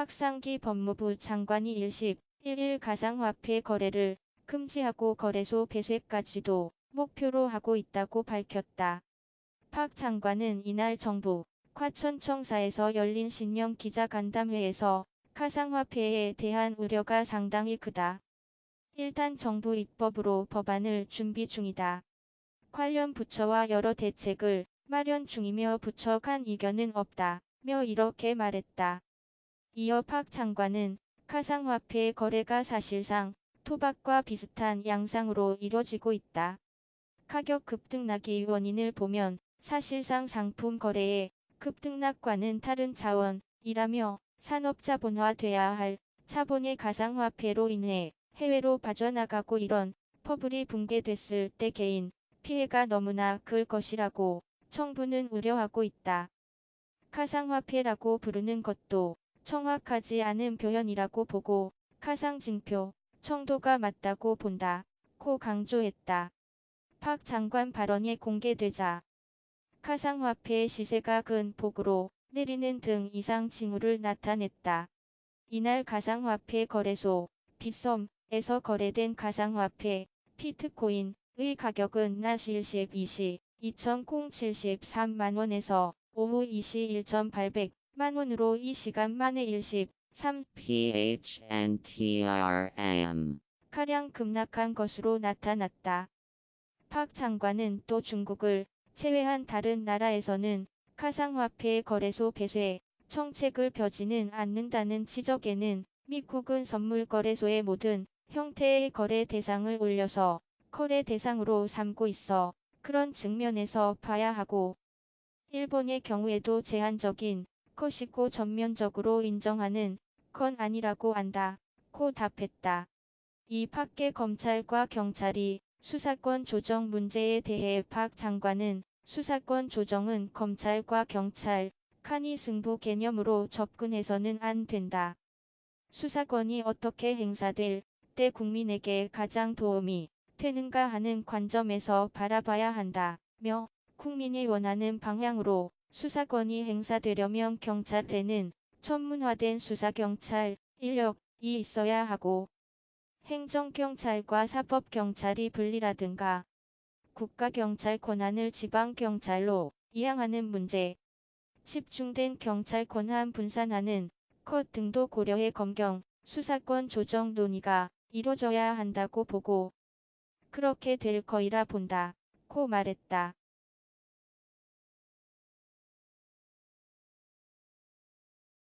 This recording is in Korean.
박상기 법무부 장관이 일십 1일 가상화폐 거래를 금지하고 거래소 폐쇄까지도 목표로 하고 있다고 밝혔다. 박 장관은 이날 정부 과천청사에서 열린 신년 기자 간담회에서 가상화폐에 대한 우려가 상당히 크다. 일단 정부 입법으로 법안을 준비 중이다. 관련 부처와 여러 대책을 마련 중이며 부처 간 이견은 없다. 며 이렇게 말했다. 이어 박 장관은 가상화폐 거래가 사실상 토박과 비슷한 양상으로 이뤄지고 있다. 가격 급등락의 원인을 보면 사실상 상품 거래의 급등락과는 다른 차원이라며 산업자본화돼야 할 자본의 가상화폐로 인해 해외로 빠져나가고 이런 퍼블이 붕괴됐을 때 개인 피해가 너무나 클 것이라고 정부는 우려하고 있다. 가상화폐라고 부르는 것도 정확하지 않은 표현이라고 보고 가상징표 정도가 맞다고 본다. 고 강조했다. 박 장관 발언이 공개되자 가상화폐의 시세가 큰 폭으로 내리는 등 이상 징후를 나타냈다. 이날 가상화폐 거래소 빗썸에서 거래된 가상화폐 피트코인의 가격은 낮 12시 2,073만원에서 오후 2시 1,800 만원으로 이 시간 만에 13 PHNTRM 가량 급락한 것으로 나타났다. 박 장관은 또 중국을 제외한 다른 나라에서는 가상화폐 거래소 폐쇄 정책을 펴지는 않는다는 지적에는 미국은 선물 거래소의 모든 형태의 거래 대상을 올려서 거래 대상으로 삼고 있어 그런 측면에서 봐야 하고 일본의 경우에도 제한적인 것이고 전면적으로 인정하는 건 아니라고 안다. 고 답했다. 이 밖에 검찰과 경찰이 수사권 조정 문제에 대해 박 장관은 수사권 조정은 검찰과 경찰 간이 승부 개념으로 접근해서는 안 된다. 수사권이 어떻게 행사될 때 국민에게 가장 도움이 되는가 하는 관점에서 바라봐야 한다 며 국민이 원하는 방향으로 수사권이 행사되려면 경찰에는 전문화된 수사경찰 인력이 있어야 하고 행정경찰과 사법경찰이 분리라든가 국가경찰 권한을 지방경찰로 이양하는 문제, 집중된 경찰 권한 분산하는 것 등도 고려해 검경 수사권 조정 논의가 이뤄져야 한다고 보고 그렇게 될 거이라 본다. 고 말했다.